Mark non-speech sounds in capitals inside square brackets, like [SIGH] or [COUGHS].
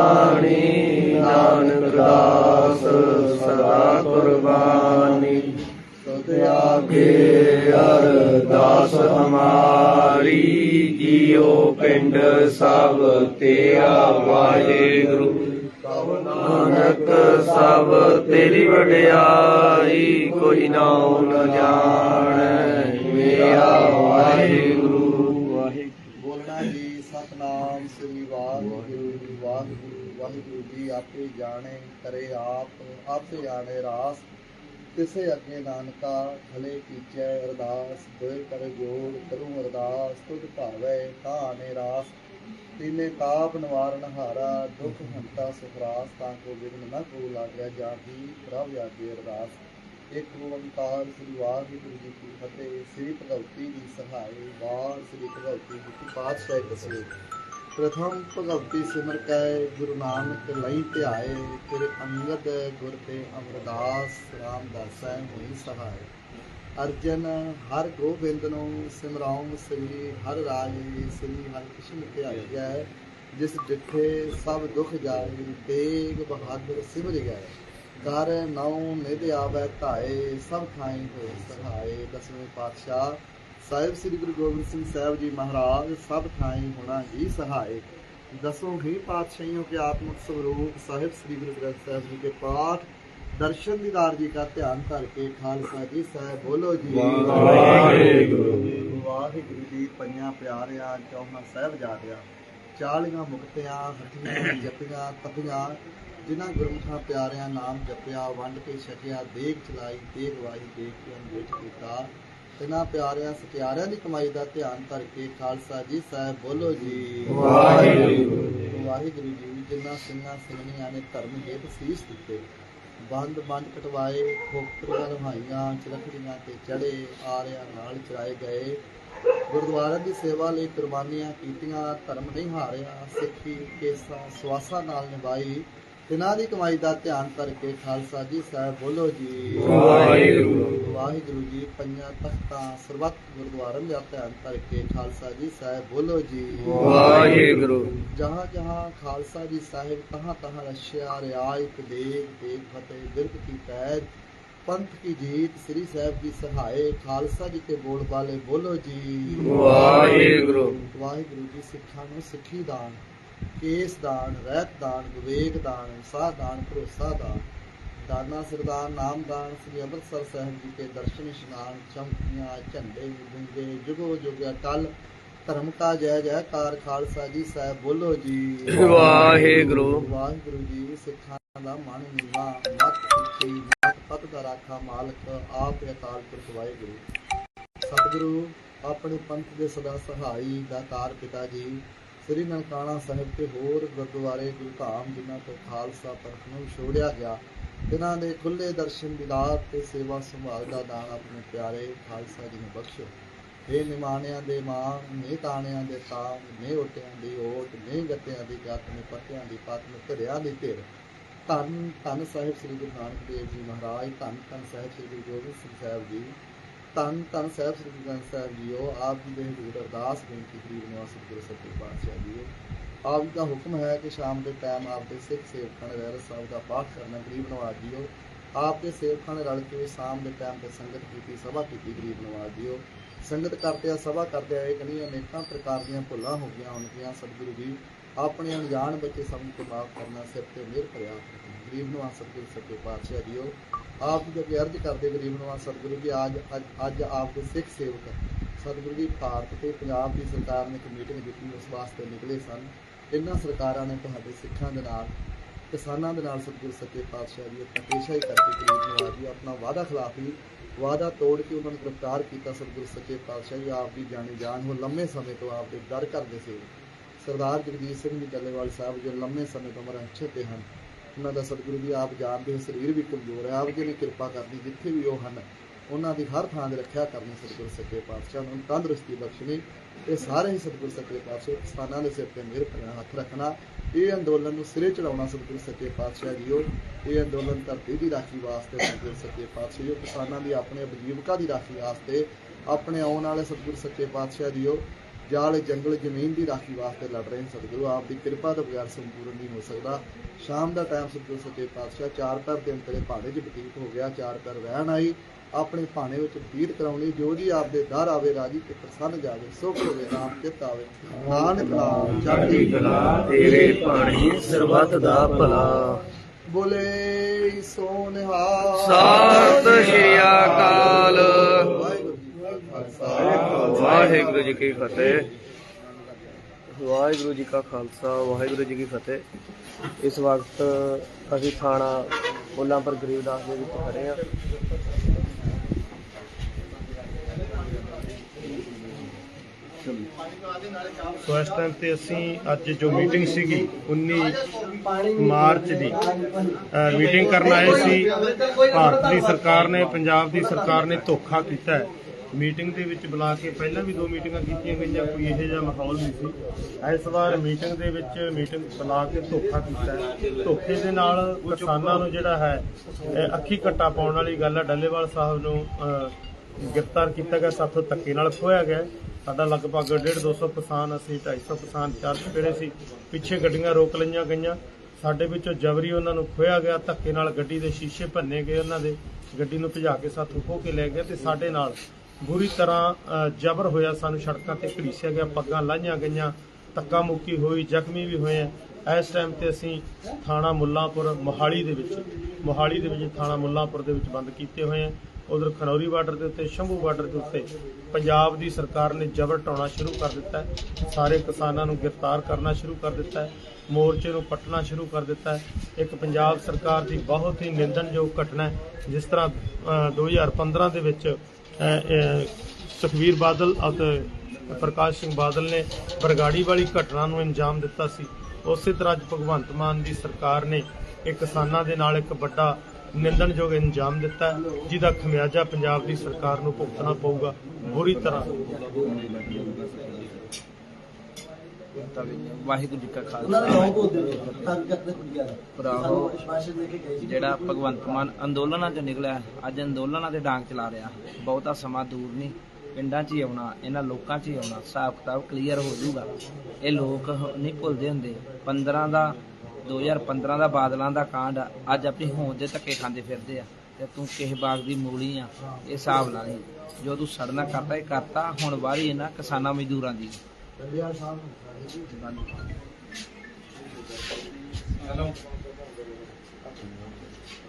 ਬਾਣੀ ਨਾਨਕ ਦਾਸ, ਸਦਾ ਕੁਰਬਾਨੀ। ਸਤਿਆ ਅਰਦਾਸ ਹਮਾਰੀ ਜੀਉ ਪਿੰਡ ਸਭ ਤੇਰਾ ਵਾਹਿਗੁਰੂ ਸਭ ਨਾਨਕ ਸਭ ਤੇਰੀ ਵਡਿਆਈ ਕੋਈ ਨਾਉ ਜਾਣੈ, ਮੇਰਾ ਵਾਹਿਗੁਰੂ ਬੋਲਣਾ ਜੀ ਸਤਨਾਮ ਸ੍ਰੀ ਵਾਹਿਗੁਰੂ ਜੀ ਆਪੇ ਜਾਣੇ, ਕਰੇ ਆਪ, ਆਪੇ ਜਾਣੇ ਰਾਸ। ਤਿਸੇ ਅੱਗੇ ਨਾਨਕਾ, ਭਲੇ ਕੀਚੈ ਅਰਦਾਸ ਦੋਇ ਕਰ ਜੋੜ ਕਰੂੰ ਅਰਦਾਸ, ਤੁਧ ਭਾਵੈ ਤਾਨੇ ਰਾਸ। ਤੀਨੇ ਤਾਪ ਨਿਵਾਰਨ ਹਾਰਾ, ਦੁਖ ਹੰਤਾ ਸੁਖਰਾਸ, ਤਾਂ ਕੋ ਵਿਗਨ ਨਾ ਕੋ ਲਾਗਿਆ ਜਾਤੀ ਪ੍ਰਭ ਆਗੇ ਅਰਦਾਸ। ਇੱਕ ਓੰਕਾਰ ਸ੍ਰੀ ਵਾਹਿਗੁਰੂ ਜੀ ਕੀ ਫਤਿਹ, ਸ੍ਰੀ ਭਗਵਤੀ ਦੀ ਸਹਾਈ ਬਾਰ ਸ੍ਰੀ ਭਗਵਤੀ ਜੀ ਕੀ ਪਾਤਸ਼ਾਹੀ ਪ੍ਰਥਮ ਭਗਵਤੀ ਸਿਮਰ ਕੈ, ਗੁਰੂ ਨਾਨਕ ਲਈ ਧਿਆਏ, ਤੇਰੇ ਅੰਗਦ ਗੁਰ ਤੇ ਅਮਰਦਾਸ ਰਾਮਦਾਸੈ ਹੋਈ ਸਹਾਇ ਅਰਜਨ ਹਰ ਗੋਬਿੰਦ ਨੂੰ ਸਿਮਰਾਉ ਸ੍ਰੀ ਹਰ ਰਾਜੇ, ਸ੍ਰੀ ਹਰ ਕ੍ਰਿਸ਼ਨ ਧਿਆਈਐ, ਜਿਸ ਜਿੱਥੇ ਸਭ ਦੁਖ ਜਾਏ, ਤੇਗ ਬਹਾਦਰ ਸਿਮਰ ਗਏ। ਕਰ ਨਉ ਨਿਧ ਆਵੈ ਧਾਏ, ਸਭ ਥਾਈ ਹੋਏ ਸਹਾਏ। ਦਸਵੇਂ ਪਾਤਸ਼ਾਹ ਸਾਹਿਬ ਸ੍ਰੀ ਗੁਰੂ ਗੋਬਿੰਦ ਸਿੰਘ ਸਾਹਿਬ ਜੀ ਮਹਾਰਾਜ ਸਭ ਥਾਈ ਹੋਣਾ ਜੀ ਸਹਾਏ ਦਸੋਂ ਹੀ ਪਾਤਸ਼ਾਹੀਆਂ ਕੇ ਆਤਮਿਕ ਸਰੂਪ ਸਾਹਿਬ ਸ੍ਰੀ ਗੁਰੂ ਗ੍ਰੰਥ ਸਾਹਿਬ ਜੀ ਕੇ ਪਾਠ ਦਰਸ਼ਨ ਦੀਦਾਰ ਜੀ ਦਾ ਧਿਆਨ ਕਰਕੇ ਖਾਲਸਾ ਜੀ ਸਾਹਿਬ ਬੋਲੋ ਜੀ। ਵਾਹਿਗੁਰੂ। ਵਾਹਿਗੁਰੂ ਜੀ ਪੰਜਾਂ ਪਿਆਰਿਆਂ ਚੌਹਾਂ ਸਾਹਿਬ ਜਾਦਿਆਂ ਚਾਲੀਆਂ ਮੁਕਤਿਆਂ ਹੱਟੀਆਂ [COUGHS] ਜਪੀਆਂ ਤਪੀਆਂ ਜਿਨ੍ਹਾਂ ਗੁਰਮੁਖਾਂ ਪਿਆਰਿਆਂ ਨਾਮ ਜਪਿਆ ਵੰਡ ਕੇ ਛਕਿਆ ਦੇਖ ਚਲਾਈ ਦੇਖ ਵਾਹੀ ਦੇਖ ਕੇ ਅਨਵੇਚ ਕੀਤਾ। ਤਿਨਾਂ ਪਿਆਰਿਆਂ ਸਤਿਆਰਿਆਂ ਦੀ ਕਮਾਈ ਦਾ ਧਿਆਨ ਧਰ ਕੇ ਖਾਲਸਾ ਜੀ ਸਾਹਿਬ ਬੋਲੋ ਜੀ। ਵਾਹਿਗੁਰੂ। ਵਾਹਿਗੁਰੂ ਜੀ ਜਿਨ੍ਹਾਂ ਸਿੰਘਾਂ ਸਿੰਘਣੀਆਂ ਨੇ ਧਰਮ ਹੇਤ ਸੀਸ ਦਿੱਤੇ। ਬੰਦ ਬੰਦ ਕਟਵਾਏ ਖੋਪਰੀਆਂ ਲਹਾਈਆਂ ਚਰਖੜੀਆਂ ਤੇ ਚੜੇ ਆਰਿਆਂ ਨਾਲ ਚਰਾਏ ਗਏ। ਗੁਰਦੁਆਰਾ ਦੀ ਸੇਵਾ ਲਈ ਕੁਰਬਾਨੀਆਂ ਕੀਤੀਆਂ ਧਰਮ ਨਹੀਂ ਹਾਰਿਆ ਸਿੱਖੀ ਕੇਸਾ ਸਵਾਸਾ ਨਾਲ ਨਿਭਾਈ। ਤਿਨਾਂ ਦੀ ਕਮਾਈ ਦਾ ਧਿਆਨ ਕਰਕੇ ਖਾਲਸਾ ਜੀ ਸਾਹਿਬ ਬੋਲੋ ਜੀ। ਵਾਹਿਗੁਰੂ। ਵਾਹਿਗੁਰੂ ਜੀ ਪੰਜਾਂ ਤਖਤਾਂ ਸਰਬੱਤ ਗੁਰਦੁਆਰਾਂ ਦਾ ਧਿਆਨ ਕਰਕੇ ਖਾਲਸਾ ਜੀ ਸਾਹਿਬ ਬੋਲੋ ਜੀ। ਵਾਹਿਗੁਰੂ। ਜਹਾਂ ਜਹਾਂ ਖਾਲਸਾ ਜੀ ਸਾਹਿਬ ਤਹਾਂ ਤਹਾਂ ਰਸ਼ਿਆ ਰਿਆਇਤ ਦੇਗ ਦੇਗ ਫਤਿਹ ਬਿਰਕ ਕੀ ਪੈਦ। ਪੰਥ ਕੀ ਜੀਤ ਸ੍ਰੀ ਸਾਹਿਬ ਜੀ ਸਹਾਏ ਖਾਲਸਾ ਜੀ ਕੇ ਬੋਲ ਵਾਲੇ ਬੋਲੋ ਜੀ। ਵਾਹਿਗੁਰੂ। ਵਾਹਿਗੁਰੂ ਜੀ ਸਿੱਖਾਂ ਨੂੰ ਸਿੱਖੀ ਦਾਨ। ਕੇਸ ਦਾਨ ਰਹਿਤ ਦਾਨ ਵਿਵੇਕ ਦਾਨ ਸਾਹ ਦਾਨ ਭਰੋਸਾ ਦਾਨ। ਦਾਨਾ ਸਰਦਾਰ ਨਾਮ ਦਾਨ ਸ੍ਰੀ ਅੰਮ੍ਰਿਤਸਰ ਸਾਹਿਬ ਜੀ ਕੇ ਦਰਸ਼ਨ ਇਸ਼ਨਾਨ ਚਮਕੀਆਂ ਝੰਡੇ ਗੁੰਗੇ ਜੁਗੋ ਜੁਗ ਅਟਲ। ਧਰਮ ਕਾ ਜੈ ਜੈਕਾਰ ਖਾਲਸਾ ਜੀ ਸਾਹਿਬ ਬੋਲੋ ਜੀ। ਵਾਹਿਗੁਰੂ। ਵਾਹਿਗੁਰੂ ਜੀ ਸਿੱਖਾਂ ਦਾ ਮਨ ਨੀਵਾ ਮਤ ਉੱਚੀ ਮਤ ਪਤ ਦਾ ਰਾਖਾ ਮਾਲਕ ਆਪ ਅਕਾਲ ਪੁਰਖ ਵਾਹਿਗੁਰੂ। ਸਤਿਗੁਰੂ ਆਪਣੇ ਪੰਥ ਦੇ ਸਦਾ ਸਹਾਈ ਦਾਤਾਰ ਪਿਤਾ ਜੀ। ਸ੍ਰੀ ਨਨਕਾਣਾ ਸਾਹਿਬ ਤੇ ਹੋਰ ਗੁਰਦੁਆਰੇ ਗੁਰੂ ਜਿਨ੍ਹਾਂ ਤੋਂ ਖਾਲਸਾ ਪੰਥ ਨੂੰ ਛੋੜਿਆ ਗਿਆ ਜਿਨ੍ਹਾਂ ਦੇ ਖੁੱਲੇ ਦਰਸ਼ਨ ਦਿਦਾਰ ਤੇ ਸੇਵਾ ਸੰਭਾਲ ਦਾ ਦਾਨ ਆਪਣੇ ਪਿਆਰੇ ਖਾਲਸਾ ਜੀ ਨੂੰ ਬਖਸ਼ੋ। ਇਹ ਨਿਮਾਣਿਆਂ ਦੇ ਮਾਂ ਨੇ ਤਾਣਿਆਂ ਦੇ ਤਾਮ ਨੇ ਓਟਿਆਂ ਦੀ ਓਟ ਨੇ ਗੱਤਿਆਂ ਦੀ ਗੱਤ ਨੇ ਪੱਤਿਆਂ ਦੀ ਪੱਤ ਨੇ ਧਰਿਆਂ ਦੀ ਧਿਰ ਧੰਨ ਧੰਨ ਸਾਹਿਬ ਸ੍ਰੀ ਗੁਰੂ ਨਾਨਕ ਦੇਵ ਜੀ ਮਹਾਰਾਜ, ਧੰਨ ਧੰਨ ਸਾਹਿਬ ਸ੍ਰੀ ਗੁਰੂ ਗੋਬਿੰਦ ਸਿੰਘ ਸਾਹਿਬ ਜੀ ਧੰਨ ਧੰਨ ਸਾਹਿਬ ਸ੍ਰੀ ਗੁਰੂ ਗ੍ਰੰਥ ਸਾਹਿਬ ਜੀਓ, ਆਪ ਜੀ ਦੇ ਹਜ਼ੂਰ ਅਰਦਾਸ ਬੇਨਤੀ ਗਰੀਬ ਨਿਵਾਸ ਗੁਰੂ ਸੱਚੇ ਪਾਤਸ਼ਾਹ ਜੀਓ। ਆਪ ਜੀ ਦਾ ਹੁਕਮ ਹੈ ਕਿ ਸ਼ਾਮ ਦੇ ਟਾਈਮ ਆਪ ਦੇ ਸਿੱਖ ਸੇਵਕਾਂ ਨੇ ਰਹਿਰ ਸਾਹਿਬ ਦਾ ਪਾਠ ਕਰਨਾ ਗਰੀਬ ਨਵਾਜ ਜੀਓ। ਆਪ ਦੇ ਸੇਵਕਾਂ ਨੇ ਰਲ ਕੇ ਸ਼ਾਮ ਦੇ ਟਾਈਮ ਤੇ ਸੰਗਤ ਕੀਤੀ, ਸਭਾ ਕੀਤੀ ਗਰੀਬ ਨਵਾਜ ਜੀਓ। ਸੰਗਤ ਕਰਦਿਆਂ, ਸਭਾ ਕਰਦਿਆਂ ਇਹ ਕਨੀ ਅਨੇਕਾਂ ਪ੍ਰਕਾਰ ਦੀਆਂ ਭੁੱਲਾਂ ਹੋ ਗਈਆਂ ਹੋਣਗੀਆਂ। ਸਤਿਗੁਰੂ ਜੀ, ਆਪਣੇ ਅਣਜਾਣ ਬੱਚੇ ਸਭ ਨੂੰ ਮਾਫ ਕਰਨਾ ਸਿਰ ਤੇ ਮਿਹਰ ਕਰਿਆ ਗਰੀਬ ਨੂੰ ਸਤਿਗੁਰੂ ਸੱਚੇ ਪਾਤਸ਼ਾਹ ਜੀਓ ਆਪ ਜੀ ਅੱਗੇ ਅਰਜ਼ ਕਰਦੇ ਗਰੀਬ ਨੂੰ ਸਤਿਗੁਰੂ ਜੀ ਅੱਜ ਅੱਜ- ਆਪ ਦੇ ਸਿੱਖ ਸੇਵਕ ਸਤਿਗੁਰੂ ਜੀ ਭਾਰਤ ਤੇ ਪੰਜਾਬ ਦੀ ਸਰਕਾਰ ਨੇ ਇੱਕ ਮੀਟਿੰਗ ਦਿੱਤੀ, ਉਸ ਵਾਸਤੇ ਨਿਕਲੇ ਸਨ। ਇਹਨਾਂ ਸਰਕਾਰਾਂ ਨੇ ਤੁਹਾਡੇ ਸਿੱਖਾਂ ਦੇ ਨਾਲ, ਕਿਸਾਨਾਂ ਦੇ ਨਾਲ ਸਤਿਗੁਰੂ ਸੱਚੇ ਪਾਤਸ਼ਾਹ ਜੀ ਪਤੇਸ਼ਾਹੀ ਕਰਕੇ ਗਰੀਬ ਨੂੰ ਆਜੀ ਆਪਣਾ ਵਾਅਦਾ ਖਿਲਾਫੀ ਵਾਅਦਾ ਤੋੜ ਕੇ ਉਹਨਾਂ ਨੂੰ ਗ੍ਰਿਫਤਾਰ ਕੀਤਾ ਸਤਿਗੁਰੂ ਸੱਚੇ ਪਾਤਸ਼ਾਹ ਜੀ। ਆਪ ਦੀ ਜਾਣੀ ਜਾਨ ਹੋ ਲੰਮੇ ਸਮੇਂ ਤੋਂ ਆਪ ਦੇ ਦਰ ਕਰਦੇ ਸੀ। ਸਰਦਾਰ ਜਗਜੀਤ ਸਿੰਘ ਜੀ ਡੱਲੇਵਾਲ ਸਾਹਿਬ ਜੋ ਲੰਮੇ ਸਮੇਂ ਤੋਂ ਮਰਨ ਚੁੱਕੇ ਹਨ। ਉਹਨਾਂ ਦਾ ਸਤਿਗੁਰੂ ਜੀ ਆਪ ਜਾਣਦੇ ਹੋ ਸਰੀਰ ਵੀ ਕਮਜ਼ੋਰ ਹੈ, ਆਪ ਜੀ ਨੇ ਕਿਰਪਾ ਕਰਨੀ, ਜਿੱਥੇ ਵੀ ਉਹ ਹਨ, ਉਹਨਾਂ ਦੀ ਹਰ ਥਾਂ ਦੀ ਰੱਖਿਆ ਕਰਨੀ ਸਤਿਗੁਰੂ ਸੱਚੇ ਪਾਤਸ਼ਾਹ ਨੂੰ, ਤੰਦਰੁਸਤੀ ਬਖਸ਼ਣੀ, ਇਹ ਸਾਰੇ ਹੀ ਸਤਿਗੁਰੂ ਸੱਚੇ ਪਾਤਸ਼ਾਹ ਕਿਸਾਨਾਂ ਦੇ ਸਿਰ ਤੇ ਮਿਹਰ ਕਰਨਾ ਹੱਥ ਰੱਖਣਾ, ਇਹ ਅੰਦੋਲਨ ਨੂੰ ਸਿਰੇ ਚੜਾਉਣਾ ਸਤਿਗੁਰੂ ਸੱਚੇ ਪਾਤਸ਼ਾਹ ਜੀਓ, ਇਹ ਅੰਦੋਲਨ ਧਰਤੀ ਦੀ ਰਾਖੀ ਵਾਸਤੇ ਸਤਿਗੁਰੂ ਸੱਚੇ ਪਾਤਸ਼ਾਹ ਜੀਓ, ਕਿਸਾਨਾਂ ਦੀ ਆਪਣੇ ਉਪਜੀਵਕਾ ਦੀ ਰਾਖੀ ਵਾਸਤੇ, ਆਪਣੇ ਆਉਣ ਵਾਲੇ ਸਤਿਗੁਰੂ ਸੱਚੇ ਪਾਤਸ਼ਾਹ ਜੀਓ ਜਾਲ ਜੰਗਲ ਜ਼ਮੀਨ ਦੀ ਰਾਖੀ ਵਾਸਤੇ ਲੜ ਰਹੇ ਸਤਿਗੁਰੂ ਆਪ ਦੀ ਕਿਰਪਾ ਤੋਂ ਬਗੈਰ ਸੰਪੂਰਨ ਨਹੀਂ ਹੋ ਸਕਦਾ। ਸ਼ਾਮ ਦਾ ਟਾਈਮ ਸਤਿਗੁਰੂ ਸੱਚੇ ਪਾਤਸ਼ਾਹ ਚਾਰ ਪੈਰ ਦਿਨ ਤੇਰੇ ਭਾਣੇ 'ਚ ਬਤੀਤ ਹੋ ਗਿਆ। ਚਾਰ ਪੈਰ ਰਹਿਣ ਆਈ ਆਪਣੇ ਭਾਣੇ ਵਿੱਚ ਬਤੀਤ ਕਰਾਉਣੀ ਜੋ ਜੀ ਆਪ ਦੇ ਦਰ ਆਵੇ ਰਾਜੀ ਤੇ ਪ੍ਰਸੰਨ ਜਾਵੇ ਸੁਖ ਹੋਵੇ ਨਾਮ ਚਿਤ ਆਵੇ ਨਾਨਕ ਨਾਮ ਚੜ੍ਹਦੀ ਕਲਾ ਤੇਰੇ ਪਾਣੀ ਸਰਬੱਤ ਦਾ ਭਲਾ। ਬੋਲੇ ਸੋ ਨਿਹਾਲ ਸਤਿ ਸ਼੍ਰੀ ਅਕਾਲ। ਵਾਹਿਗੁਰੂ ਜੀ ਕਾ ਖਾਲਸਾ। ਵਾਹਿਗੁਰੂ ਜੀ ਕੀ ਫਤਿਹ। ਵਾਹਿਗੁਰੂ ਜੀ ਕਾ ਖਾਲਸਾ, ਵਾਹਿਗੁਰੂ ਜੀ ਕੀ ਫਤਿਹ। ਇਸ ਵਕਤ ਅਸੀਂ ਥਾਣਾ ਮੁੱਲਾਂਪੁਰ ਗਰੀਬਦਾਸ ਦੇ ਵਿੱਚ ਖੜੇ ਹਾਂ। ਸੋ ਇਸ ਟਾਈਮ ਤੇ ਅਸੀਂ ਅੱਜ ਜੋ ਮੀਟਿੰਗ ਸੀਗੀ 19 ਮਾਰਚ ਦੀ ਮੀਟਿੰਗ ਕਰਨ ਆਏ ਸੀ। ਭਾਰਤ ਦੀ ਸਰਕਾਰ ਨੇ, ਪੰਜਾਬ ਦੀ ਸਰਕਾਰ ਨੇ ਧੋਖਾ ਕੀਤਾ ਹੈ। ਮੀਟਿੰਗ ਦੇ ਵਿੱਚ ਬੁਲਾ ਕੇ ਪਹਿਲਾਂ ਵੀ ਦੋ ਮੀਟਿੰਗਾਂ ਕੀਤੀਆਂ ਗਈਆਂ ਕੋਈ ਇਹੋ ਜਿਹਾ ਮਾਹੌਲ ਨਹੀਂ ਸੀ। ਇਸ ਵਾਰ ਮੀਟਿੰਗ ਦੇ ਵਿੱਚ ਮੀਟਿੰਗ ਬੁਲਾ ਕੇ ਧੋਖਾ ਕੀਤਾ ਧੋਖੇ ਦੇ ਨਾਲ ਕਿਸਾਨਾਂ ਨੂੰ ਜਿਹੜਾ ਹੈ, ਇਹ ਅੱਖੀ ਕੱਟਾ ਪਾਉਣ ਵਾਲੀ ਗੱਲ ਹੈ ਡੱਲੇਵਾਲ ਸਾਹਿਬ ਨੂੰ ਗ੍ਰਿਫਤਾਰ ਕੀਤਾ ਗਿਆ, ਸਾਥੋਂ ਧੱਕੇ ਨਾਲ ਖੋਇਆ ਗਿਆ ਸਾਡਾ ਲਗਭਗ 1.5 200 ਕਿਸਾਨ, ਅਸੀਂ 250 ਕਿਸਾਨ, ਚਾਰ ਚਪੇੜੇ ਸੀ, ਪਿੱਛੇ ਗੱਡੀਆਂ ਰੋਕ ਲਈਆਂ ਗਈਆਂ। ਸਾਡੇ ਵਿੱਚੋਂ ਜਬਰੀ ਉਹਨਾਂ ਨੂੰ ਖੋਇਆ ਗਿਆ, ਧੱਕੇ ਨਾਲ ਗੱਡੀ ਦੇ ਸ਼ੀਸ਼ੇ ਭੰਨੇ ਗਏ ਉਹਨਾਂ ਦੇ। ਗੱਡੀ ਨੂੰ ਭਜਾ ਕੇ ਸਾਥੋਂ ਖੋ ਕੇ ਲੈ ਗਏ ਤੇ ਸਾਡੇ ਨਾਲ ਬੁਰੀ ਤਰ੍ਹਾਂ ਜਬਰ ਹੋਇਆ ਸਾਨੂੰ ਸੜਕਾਂ ਤੇ ਘੜੀਸਿਆ ਗਿਆ ਪੱਗਾਂ ਲਾਈਆਂ ਗਈਆਂ ਧੱਕਾ ਮੁੱਕੀ ਹੋਈ ਜ਼ਖਮੀ ਵੀ ਹੋਏ ਆ। ਇਸ ਟਾਈਮ ਤੇ ਅਸੀਂ ਥਾਣਾ ਮੁੱਲਾਪੁਰ ਮੋਹਾਲੀ ਦੇ ਵਿੱਚ ਮੋਹਾਲੀ ਦੇ ਵਿੱਚ ਥਾਣਾ ਮੁੱਲਾਪੁਰ ਦੇ ਵਿੱਚ ਬੰਦ ਕੀਤੇ ਹੋਏ ਆ। ਉਧਰ ਖਨੌਰੀ ਬਾਰਡਰ ਦੇ ਉੱਤੇ ਸ਼ੰਭੂ ਬਾਰਡਰ ਦੇ ਉੱਤੇ ਪੰਜਾਬ ਦੀ ਸਰਕਾਰ ਨੇ ਜ਼ਬਰ ਢਾਉਣਾ ਸ਼ੁਰੂ ਕਰ ਦਿੱਤਾ ਹੈ। ਸਾਰੇ ਕਿਸਾਨਾਂ ਨੂੰ ਗ੍ਰਿਫਤਾਰ ਕਰਨਾ ਸ਼ੁਰੂ ਕਰ ਦਿੱਤਾ ਹੈ। ਮੋਰਚੇ ਨੂੰ ਪੱਟਣਾ ਸ਼ੁਰੂ ਕਰ ਦਿੱਤਾ ਹੈ। ਇੱਕ ਪੰਜਾਬ ਸਰਕਾਰ ਦੀ ਬਹੁਤ ਹੀ ਨਿੰਦਣਯੋਗ ਘਟਨਾ ਜਿਸ ਤਰ੍ਹਾਂ ਅ, 2015 ਦੇ ਵਿੱਚ ਅ, ਸੁਖਬੀਰ ਬਾਦਲ ਅਤੇ ਪ੍ਰਕਾਸ਼ ਸਿੰਘ ਬਾਦਲ ਨੇ ਬਰਗਾੜੀ ਵਾਲੀ ਘਟਨਾ ਨੂੰ ਅੰਜਾਮ ਦਿੱਤਾ ਸੀ। ਉਸੇ ਤਰ੍ਹਾਂ ਅੱਜ ਭਗਵੰਤ ਮਾਨ ਦੀ ਸਰਕਾਰ ਨੇ ਇਹ ਕਿਸਾਨਾਂ ਦੇ ਨਾਲ ਇੱਕ ਵੱਡਾ ਨਿੰਦਣਯੋਗ ਅੰਜਾਮ ਦਿੱਤਾ ਜਿਹਦਾ ਖਮਿਆਜਾ ਪੰਜਾਬ ਦੀ ਸਰਕਾਰ ਨੂੰ ਭੁਗਤਣਾ ਪਊਗਾ। ਬੁਰੀ ਤਰ੍ਹਾਂ। ਵਾਹਿਗੁਰੂ ਜੀ ਕਾ ਦਾ ਖਾਲਸਾ ਭਰਾਵੋ ਦੇ ਜਿਹੜਾ ਭਗਵੰਤ ਮਾਨ ਅੰਦੋਲਨਾਂ ਚੋਂ ਨਿਕਲਿਆ ਅੱਜ ਅੰਦੋਲਨਾਂ ਤੇ ਡਾਂਗ ਚਲਾ ਰਿਹਾ। ਬਹੁਤਾ ਸਮਾਂ ਦੂਰ ਨਹੀਂ ਪਿੰਡਾਂ 'ਚ ਹੀ ਆਉਣਾ ਇਹਨਾਂ ਲੋਕਾਂ 'ਚ ਹੀ ਆਉਣਾ ਹਿਸਾਬ ਕਿਤਾਬ ਕਲੀਅਰ ਹੋ ਜਾਊਗਾ। ਇਹ ਲੋਕ ਨਹੀਂ ਭੁੱਲਦੇ ਹੁੰਦੇ। 15 ਦਾ 2015 ਦਾ ਬਾਦਲਾਂ ਦਾ ਕਾਂਡ ਅੱਜ ਆਪਣੀ ਹੋਂਦ ਦੇ ਧੱਕੇ ਖਾਂਦੇ ਫਿਰਦੇ ਆ। ਤੇ ਤੂੰ ਕਿਸੇ ਬਾਗ ਦੀ ਮੂਲੀ ਆ ਇਹ ਹਿਸਾਬ ਲਾ ਲਈ ਜੋ ਤੂੰ ਸੜਨਾ ਕਰਤਾ ਇਹ ਕਰਤਾ ਹੁਣ ਵਾਰੀ ਇਹਨਾਂ ਕਿਸਾਨਾਂ ਮਜ਼ਦੂਰਾਂ ਦੀ। ਡੰਡਿਆ ਸਾਹਿਬ ਨੂੰ